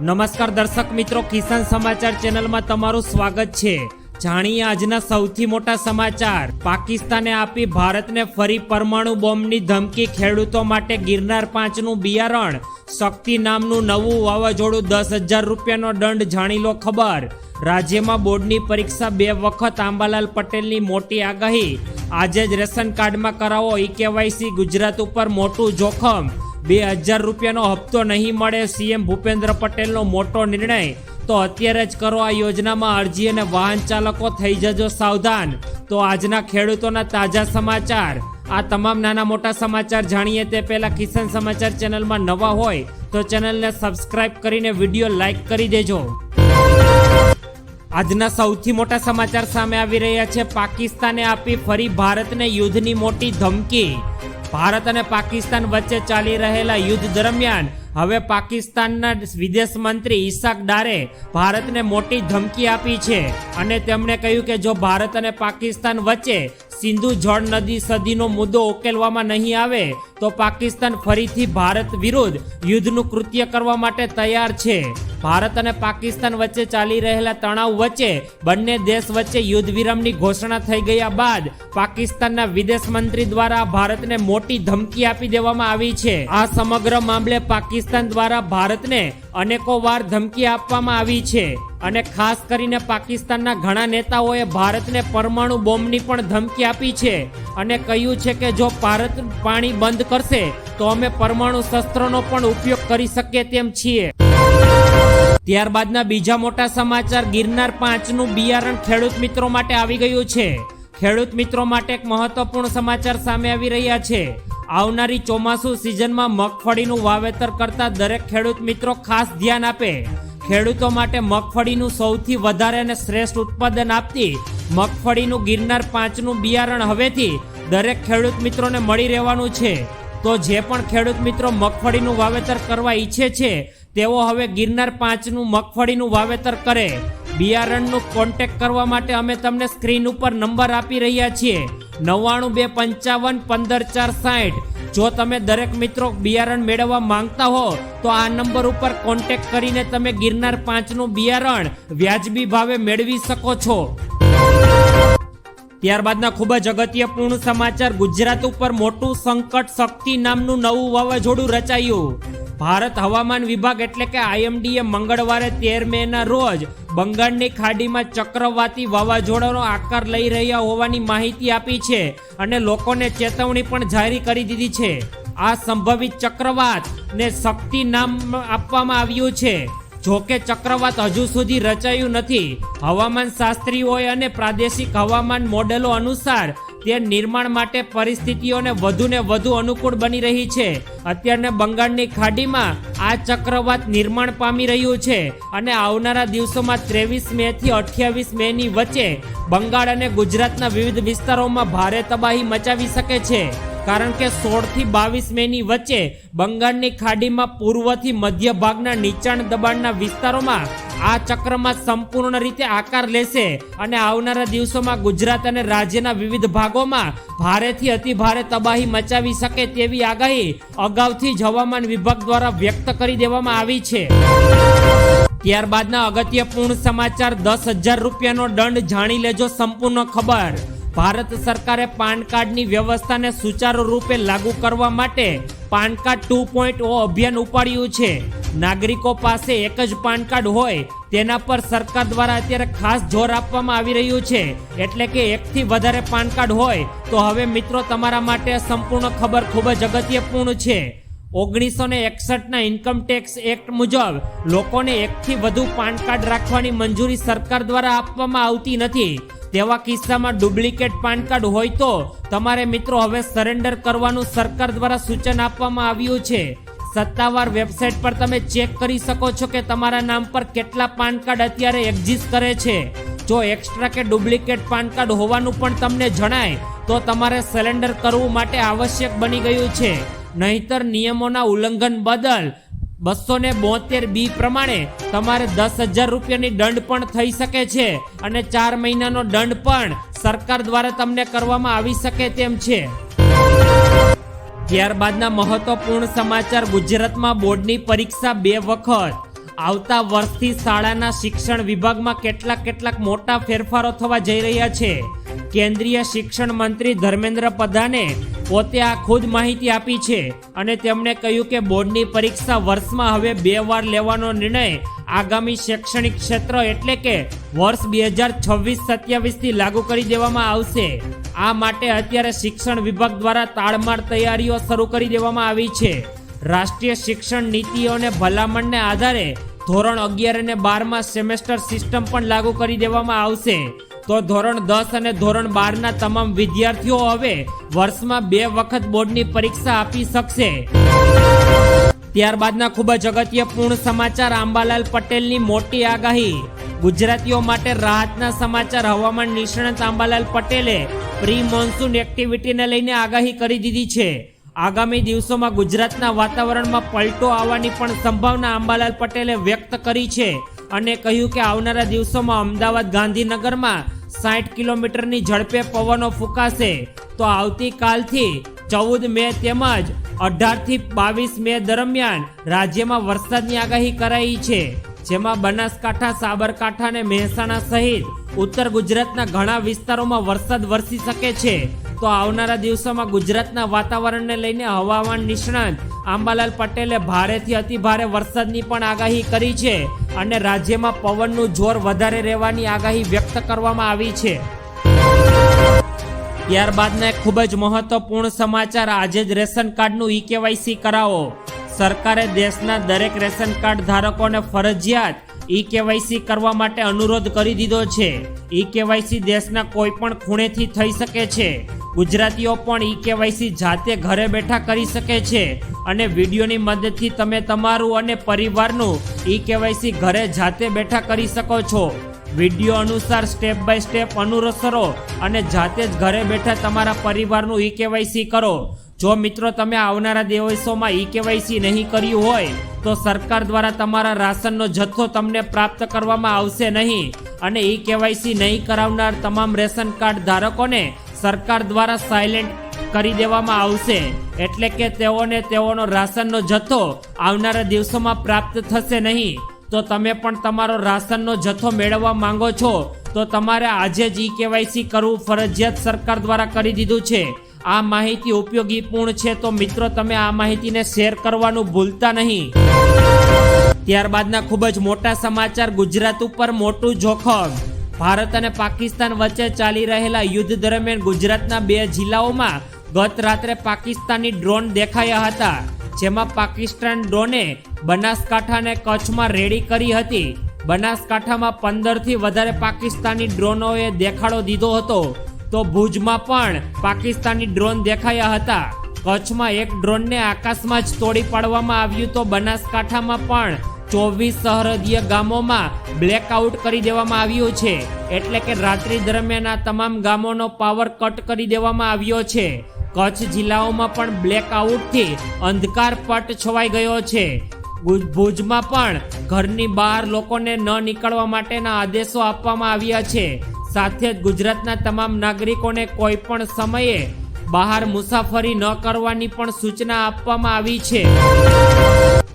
નમસ્કાર દર્શક મિત્રો, કિસાન સમાચાર ચેનલમાં તમારું સ્વાગત છે. જાણીએ આજના સૌથી મોટા સમાચાર. પાકિસ્તાને આપી ભારતને ફરી પરમાણુ બોમ્બની ધમકી ખેડૂતો માટે ગિરનાર પાંચનું બિયારણ. શક્તિ નામનું નવું વાવાઝોડું દસ હજાર રૂપિયાનો દંડ, જાણી લો ખબર. રાજ્યમાં બોર્ડની પરીક્ષા બે વખત, આંબાલાલ પટેલની મોટી આગાહી. આજે જ રેશન કાર્ડમાં કરાવો ઈ કેવાયસી, ગુજરાત ઉપર મોટું જોખમ. બે હજાર રૂપિયાનો હપ્તો નહીં મળે, સીએમ ભૂપેન્દ્ર પટેલનો મોટો નિર્ણય, તો અત્યારે જ કરો આ યોજનામાં અરજી અને વાહન ચાલકો થઈ જજો સાવધાન. તો આજના ખેડૂતોના તાજા સમાચાર. આ તમામ નાના મોટા સમાચાર જાણીએ તે પહેલા કિસાન સમાચાર ચેનલમાં નવા હોય, તો ચેનલને સબસ્ક્રાઇબ કરીને વીડિયો લાઈક કરી દેજો. આજના સૌથી મોટા સમાચાર સામે આવી રહ્યા છે. પાકિસ્તાને આપી ફરી ભારતને યુદ્ધની મોટી ધમકી. ભારત અને પાકિસ્તાન વચ્ચે ચાલી રહેલા યુદ્ધ દરમિયાન હવે પાકિસ્તાનના વિદેશ મંત્રી ઈસાક ડારે ભારતને મોટી ધમકી આપી છે અને તેમણે કહ્યું કે જો ભારત અને પાકિસ્તાન વચ્ચે સિંધુ જળ નદી સદીનો મુદ્દો ઉકેલવામાં નહીં આવે, તો પાકિસ્તાન ફરીથી ભારત વિરુદ્ધ યુદ્ધનું કૃત્ય કરવા માટે તૈયાર છે. ભારત અને પાકિસ્તાન વચ્ચે ચાલી રહેલા તણાવ વચ્ચે બંને દેશ વચ્ચે યુદ્ધ વિરામની ઘોષણા થઈ ગયા બાદ પાકિસ્તાનના વિદેશ મંત્રી દ્વારા ભારતને મોટી ધમકી આપી દેવામાં આવી છે. આ સમગ્ર મામલે પાકિસ્તાન દ્વારા ભારતને અનેકો વાર ધમકી આપવામાં આવી છે અને ખાસ કરીને પાકિસ્તાનના ઘણા નેતાઓએ ભારતને પરમાણુ બોમ્બની પણ ધમકી આપી છે અને કહ્યું છે કે જો ભારત પાણી બંધ કરશે તો અમે પરમાણુ શસ્ત્રોનો પણ ઉપયોગ કરી શકીએ તેમ છીએ. ત્યારબાદના બીજા મોટા સમાચાર ગિરનાર પાંચનું બિયારણ ખેડૂત મિત્રો માટે આવી ગયું છે. ખેડૂત મિત્રો માટે એક મહત્વપૂર્ણ સમાચાર સામે આવી રહ્યા છે. આવનારી ચોમાસુ સિઝનમાં મગફળીનું વાવેતર કરતા દરેક ખેડૂત મિત્રો ખાસ ધ્યાન આપે. ખેડૂતો માટે મગફળીનું સૌથી વધારે અને શ્રેષ્ઠ ઉત્પાદન આપતી મગફળીનું ગિરનાર પાંચનું બિયારણ હવેથી દરેક ખેડૂત મિત્રોને મળી રહેવાનું છે. તો જે પણ ખેડૂત મિત્રો મગફળીનું વાવેતર કરવા ઈચ્છે છે તેઓ હવે ગિરનાર પાંચનું મગફળીનું વાવેતર કરે. બિયારણનું કોન્ટેક કરવા માટે અમે તમને સ્ક્રીન ઉપર નંબર આપી રહ્યા છીએ. નવ્વાણું બે પંચાવન પંદર ચાર સાઠ. જો તમે દરેક મિત્રો બિયારણ મેળવવા માંગતા હો, તો આ નંબર ઉપર કોન્ટેક કરીને તમે ગિરનાર પાંચનું બિયારણ વ્યાજબી ભાવે મેળવી શકો છો. ત્યારબાદના ખૂબ જ અગત્યપૂર્ણ સમાચાર. ગુજરાત ઉપર મોટું સંકટ શક્તિ નામનું નવું વાવાઝોડું રચાયું. ભારત હવામાન વિભાગ એટલે કે આઈએમડીએ મંગળવારે તેર મેના રોજ બંગાળની ખાડીમાં ચક્રવાતી વાવાઝોડાનો આકાર લઈ રહ્યા હોવાની માહિતી આપી છે અને લોકોને ચેતવણી પણ જારી કરી દીધી છે. આ સંભવિત ચક્રવાત ને શક્તિ નામ આપવામાં આવ્યું છે. જોકે ચક્રવાત હજુ સુધી રચાયું નથી. હવામાન શાસ્ત્રીઓએ અને પ્રાદેશિક હવામાન મોડેલો અનુસાર તે નિર્માણ માટે પરિસ્થિતિઓને વધુને વધુ અનુકૂળ બની રહી છે. અત્યારને બંગાળની ખાડીમાં આ ચક્રવાત નિર્માણ પામી રહ્યું છે અને આવનારા દિવસોમાં ત્રેવીસ મે થી અઠ્યાવીસ મે ની વચ્ચે બંગાળ અને ગુજરાતના વિવિધ વિસ્તારોમાં ભારે તબાહી મચાવી શકે છે. કારણ કે સોળથી બાવીસ મે ની વચ્ચે બંગાળની ખાડીમાં પૂર્વથી મધ્ય ભાગના નીચાણ દબાણના વિસ્તારોમાં આ ચક્રમાં સંપૂર્ણ રીતે આકાર લેશે અને આવનારા દિવસોમાં ગુજરાત અને રાજ્યના વિવિધ ભાગોમાં ભારેથી અતિ ભારે તબાહી મચાવી શકે તેવી આગાહી અગાઉથી જ હવામાન વિભાગ દ્વારા વ્યક્ત કરી દેવામાં આવી છે. ત્યારબાદના અગત્યપૂર્ણ સમાચાર દસ હજાર રૂપિયાનો દંડ જાણી લેજો સંપૂર્ણ ખબર. ભારત સરકારે પાન કાર્ડની વ્યવસ્થાને સુચારુ રૂપે લાગુ કરવા માટે PAN card two point O અભિયાન ઉપાડ્યું છે. નાગરિકો પાસે એક જ પાન કાર્ડ હોય તેના પર સરકાર દ્વારા અત્યારે ખાસ જોર આપવામાં આવી રહ્યું છે. એટલે કે એકથી વધારે પાન કાર્ડ હોય તો હવે મિત્રો તમારા માટે સંપૂર્ણ ખબર ખૂબ જ અગત્યપૂર્ણ છે. ઓગણીસો ને એકસઠના ઇન્કમ ટેક્સ એક્ટ મુજબ લોકોને એકથી વધુ પાન કાર્ડ રાખવાની મંજૂરી સરકાર દ્વારા આપવામાં આવતી નથી. તેવા કિસ્સામાં ડુપ્લિકેટ પાન કાર્ડ હોય તો તમારે મિત્રો હવે સરેન્ડર કરવાનું સરકાર દ્વારા સૂચન આપવામાં આવ્યું છે. સત્તાવાર વેબસાઇટ પર તમે ચેક કરી શકો છો કે તમારા નામ પર કેટલા પાન કાર્ડ અત્યારે એક્ઝિસ્ટ કરે છે. જો એક્સ્ટ્રા કે ડુપ્લિકેટ પાન કાર્ડ હોવાનું પણ તમને જણાય, તો તમારે સરેન્ડર કરવું માટે આવશ્યક બની ગયું છે. નહીતર નિયમોના ઉલ્લંઘન બદલ બસો ને બોતેર બી પ્રમાણે તમારે દસ હજાર રૂપિયાની દંડ પણ થઈ શકે છે અને ચાર મહિનાનો દંડ પણ સરકાર દ્વારા તમને કરવામાં આવી શકે તેમ છે. ત્યારબાદના મહત્વપૂર્ણ સમાચાર ગુજરાતમાં બોર્ડની પરીક્ષા બે વખત. આવતા વર્ષથી શાળાના શિક્ષણ વિભાગમાં કેટલાક કેટલાક મોટા ફેરફારો થવા જઈ રહ્યા છે. કેન્દ્રીય શિક્ષણ મંત્રી ધર્મેન્દ્ર પ્રધાને પોતે આ ખુદ માહિતી આપી છે અને તેમણે કહ્યું કે બોર્ડની પરીક્ષા વર્ષમાં હવે બે વાર લેવાનો નિર્ણય આગામી શૈક્ષણિક ક્ષેત્ર એટલે કે વર્ષ બે હજાર છવ્વીસ સત્યાવીસથી લાગુ કરી દેવામાં આવશે. આ માટે અત્યારે શિક્ષણ વિભાગ દ્વારા તાળમાર તૈયારીઓ શરૂ કરી દેવામાં આવી છે. રાષ્ટ્રીય શિક્ષણ નીતિઓને ભલામણને આધારે ધોરણ અગિયાર અને બારમાં સેમેસ્ટર સિસ્ટમ પણ લાગુ કરી દેવામાં આવશે. તો ધોરણ દસ અને ધોરણ બારના તમામ વિદ્યાર્થીઓ હવે વર્ષમાં બે વખત બોર્ડની પરીક્ષા આપી શકશે. ત્યારબાદના ખૂબ જ અગત્યપૂર્ણ સમાચાર આંબાલાલ પટેલની મોટી આગાહી. ગુજરાતીઓ માટે રાહતના સમાચાર હવામાન નિષ્ણાત આંબાલાલ પટેલે પ્રી મોન્સૂન એક્ટિવિટીને લઈને આગાહી કરી દીધી છે. આગામી દિવસોમાં ગુજરાતના વાતાવરણમાં પલટો આવવાની પણ સંભાવના અંબાલાલ પટેલે વ્યક્ત કરી છે અને કહ્યું કે આવનારા દિવસોમાં અમદાવાદ ગાંધીનગરમાં સાઠ કિલોમીટરની ઝડપે પવનો ફૂંકાશે. તો આવતીકાલથી ચૌદ મે તેમજ અઢારથી બાવીસ મે દરમિયાન રાજ્યમાં વરસાદની આગાહી કરાઈ છે. જેમાં બનાસકાંઠા, સાબરકાંઠા અને મહેસાણા સહિત ઉત્તર ગુજરાતના ઘણા વિસ્તારોમાં વરસાદ વરસી શકે છે. તો આવનારા દિવસોમાં ગુજરાતના વાતાવરણને લઈને હવામાન નિષ્ણાંત આંબાલાલ પટેલે ભારેથી અતિ ભારે વરસાદની પણ આગાહી કરી છે અને રાજ્યમાં પવનનું જોર વધારે રહેવાની આગાહી વ્યક્ત કરવામાં આવી છે. ત્યારબાદના એક ખૂબ જ મહત્વપૂર્ણ સમાચાર આજે જ રેશન કાર્ડનું ઈ કેવાયસી કરાવો. સરકારે દેશના દરેક રેશન કાર્ડ ધારકોને ફરજિયાત ઈ કેવાયસી કરવા માટે અનુરોધ કરી દીધો છે. ઈ કેવાયસી દેશના કોઈ પણ ખૂણેથી થઈ શકે છે. ગુજરાતીઓ પણ ઈ કેવાયસી જાતે ઘરે બેઠા કરી શકે છે અને વિડીયોની મદદથી તમે તમારું અને પરિવારનું ઈ કેવાયસી ઘરે જાતે બેઠા કરી શકો છો. વીડિયો અનુસાર સ્ટેપ બાય સ્ટેપ અનુસરો અને જાતે જ ઘરે બેઠા તમારા પરિવારનું ઈ કેવાયસી કરો. જો મિત્રો તમે આવનારા દિવસોમાં ઈ કેવાયસી નહીં કર્યું હોય, તો સરકાર દ્વારા તમારા રાશનનો જથ્થો તમને પ્રાપ્ત કરવામાં આવશે નહીં. અને ઈ કેવાયસી નહીં કરાવનાર તમામ રેશન કાર્ડ ધારકોને સરકાર દ્વારા સાયલેન્ટ કરી દેવામાં આવશે. એટલે કે તેઓને તેઓનો રાશનનો જથ્થો આવનારા દિવસોમાં પ્રાપ્ત થશે નહીં. તો તમે પણ તમારો રાશનનો જથ્થો મેળવવા માંગો છો, તો તમારે આજે જ ઈ કેવાયસી કરવું ફરજિયાત સરકાર દ્વારા કરી દીધું છે. આ માહિતી ઉપયોગીપૂર્ણ છે તો મિત્રો તમે આ માહિતીને શેર કરવાનું ભૂલતા નહીં. ત્યારબાદના ખૂબ જ મોટા સમાચાર ગુજરાત ઉપર મોટું જોખમ. ભારત અને પાકિસ્તાન વચ્ચે ચાલી રહેલા યુદ્ધ દરમિયાન ગુજરાતના બે જિલ્લાઓમાં ગત રાત્રે પાકિસ્તાની ડ્રોન દેખાયા હતા, જેમાં પાકિસ્તાન ડ્રોને બનાસકાંઠા અને કચ્છમાં રેડી કરી હતી. બનાસકાંઠામાં પંદરથી વધારે પાકિસ્તાની ડ્રોનોએ દેખાડો દીધો હતો. તો ભુજમાં પણ પાકિસ્તાની ડ્રોન દેખાયા હતા. કચ્છમાં એક ડ્રોનને આકાશમાં જ તોડી પાડવામાં આવ્યું તો બનાસકાંઠામાં પણ ચોવીસ સરહદીય ગામોમાં બ્લેકઆઉટ કરી દેવામાં આવ્યું છે. એટલે કે રાત્રિ દરમિયાન આ તમામ ગામોનો પાવર કટ કરી દેવામાં આવ્યો છે. કચ્છ જિલ્લાઓમાં પણ બ્લેકઆઉટથી અંધકાર પટ છવાઈ ગયો છે. ભુજમાં પણ ઘરની બહાર લોકોને ન નીકળવા માટેના આદેશો આપવામાં આવ્યા છે. સાથે જ ગુજરાતના તમામ નાગરિકોને કોઈ પણ સમયે બહાર મુસાફરી ન કરવાની પણ સૂચના આપવામાં આવી છે.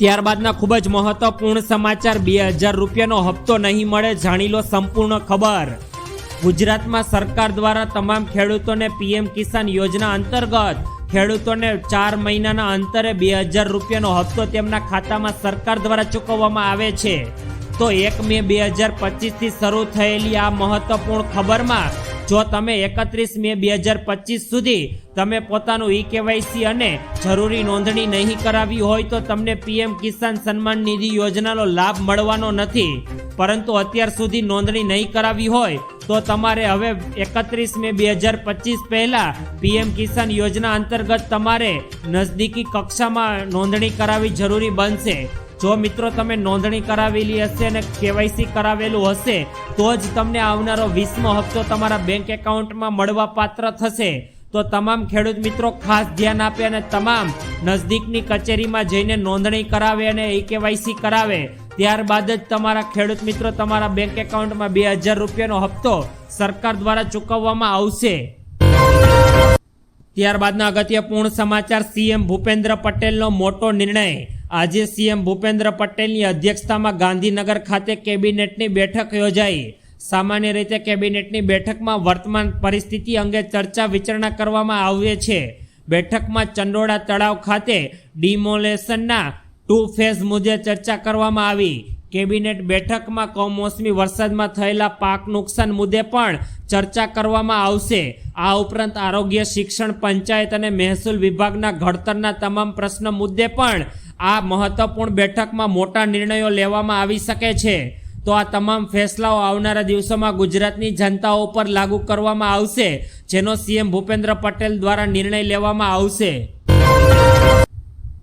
ત્યારબાદના ખૂબ જ મહત્વપૂર્ણ સમાચાર, બે હજાર રૂપિયાનો હપ્તો નહીં મળે જાણી લો સંપૂર્ણ ખબર. ગુજરાતમાં સરકાર દ્વારા તમામ ખેડૂતોને પીએમ કિસાન યોજના અંતર્ગત ખેડૂતોને ચાર મહિનાના અંતરે બે હજાર રૂપિયાનો હપ્તો તેમના ખાતામાં સરકાર દ્વારા ચૂકવવામાં આવે છે. તો એક મે બે હજાર પચીસથી શરૂ થયેલી આ મહત્વપૂર્ણ ખબરમાં જો તમે એકત્રીસ મે બે હજાર પચીસ સુધી તમે પોતાનું ઈ કેવાયસી અને જરૂરી નોંધણી નહીં કરાવી હોય તો તમને પીએમ કિસાન સન્માન નિધિ યોજનાનો લાભ મળવાનો નથી. પરંતુ અત્યાર સુધી નોંધણી નહીં કરાવી હોય તો તમારે હવે એકત્રીસ મે બે હજાર પચીસ પહેલાં પીએમ કિસાન યોજના અંતર્ગત તમારે નજદીકી કક્ષામાં નોંધણી કરાવવી જરૂરી બનશે. જો મિત્રો તમે નોંધણી કરાવેલી હશે અને કેવાયસી કરાવેલું હશે, તો જ તમને આવનારો વીસમો હપ્તો તમારા બેંક એકાઉન્ટમાં મળવા પાત્ર થશે. તો તમામ ખેડૂત મિત્રો ખાસ ધ્યાન આપે અને તમામ નજદીકની કચેરીમાં જઈને નોંધણી કરાવે અને ઈ કેવાયસી કરાવે. ત્યારબાદ જ તમારા ખેડૂત મિત્રો તમારા બેંક એકાઉન્ટમાં બે હજાર રૂપિયાનો હપ્તો સરકાર દ્વારા ચૂકવવામાં આવશે. ત્યારબાદના અગત્યપૂર્ણ સમાચાર, સીએમ ભૂપેન્દ્ર પટેલનો મોટો નિર્ણય. આજે સીએમ ભૂપેન્દ્ર પટેલની અધ્યક્ષતામાં ગાંધીનગર ખાતે કેબિનેટની બેઠક યોજાઈ. સામાન્ય રીતે કેબિનેટની બેઠકમાં વર્તમાન પરિસ્થિતિ અંગે ચર્ચા વિચારણા કરવામાં આવે છે. બેઠકમાં ચંડોળા તળાવ ખાતે ડિમોલેશનના ટુ ફેઝ મુદ્દે ચર્ચા કરવામાં આવી. કેબિનેટ બેઠકમાં કમોસમી વરસાદમાં થયેલા પાક નુકસાન મુદ્દે પણ ચર્ચા કરવામાં આવશે. આ ઉપરાંત આરોગ્ય, શિક્ષણ, પંચાયત અને મહેસૂલ વિભાગના ઘડતરના તમામ પ્રશ્ન મુદ્દે પણ આ મહત્વપૂર્ણ બેઠકમાં મોટા નિર્ણયો લેવામાં આવી શકે છે. તો આ તમામ ફેસલાઓ આવનારા દિવસોમાં ગુજરાતની જનતાઓ પર લાગુ કરવામાં આવશે, જેનો સીએમ ભૂપેન્દ્ર પટેલ દ્વારા નિર્ણય લેવામાં આવશે.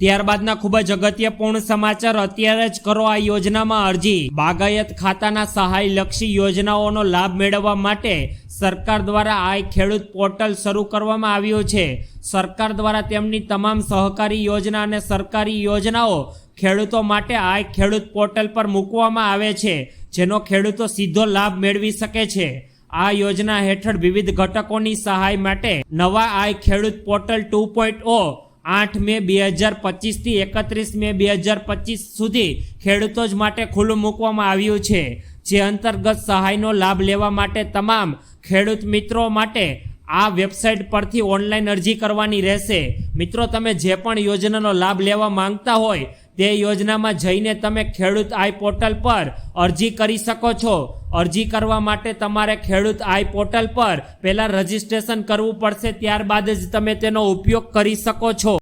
ત્યારબાદના ખૂબ જ અગત્યપૂર્ણ સમાચાર અત્યારે જ કરો આ યોજનામાં અરજી. બાગાયત ખાતાના સહાયલક્ષી યોજનાઓનો લાભ મેળવવા માટે સરકાર દ્વારા આ ખેડૂત પોર્ટલ શરૂ કરવામાં આવ્યું છે. સરકાર દ્વારા તેમની તમામ સહકારી યોજના અને સરકારી યોજનાઓ ખેડૂતો માટે આ ખેડૂત પોર્ટલ પર મૂકવામાં આવે છે, જેનો ખેડૂતો સીધો લાભ મેળવી શકે છે. આ યોજના હેઠળ વિવિધ ઘટકોની સહાય માટે નવા આ ખેડૂત પોર્ટલ ટુ પોઈન્ટ ઓ આઠ મે બે હજાર પચીસથી એકત્રીસ મે બે હજાર પચીસ સુધી ખેડૂતો જ માટે ખુલ્લું મૂકવામાં આવ્યું છે. જે અંતર્ગત સહાયનો લાભ લેવા માટે તમામ ખેડૂત મિત્રો માટે આ વેબસાઇટ પરથી ઓનલાઈન અરજી કરવાની રહેશે. મિત્રો, તમે જે પણ યોજનાનો લાભ લેવા માંગતા હોય તે યોજનામાં જઈને તમે ખેડૂત આઈ પોર્ટલ પર અરજી કરી શકો છો. અરજી કરવા માટે તમારે ખેડૂત આઈ પોર્ટલ પર પહેલાં રજીસ્ટ્રેશન કરવું પડશે, ત્યારબાદ જ તમે તેનો ઉપયોગ કરી શકો છો.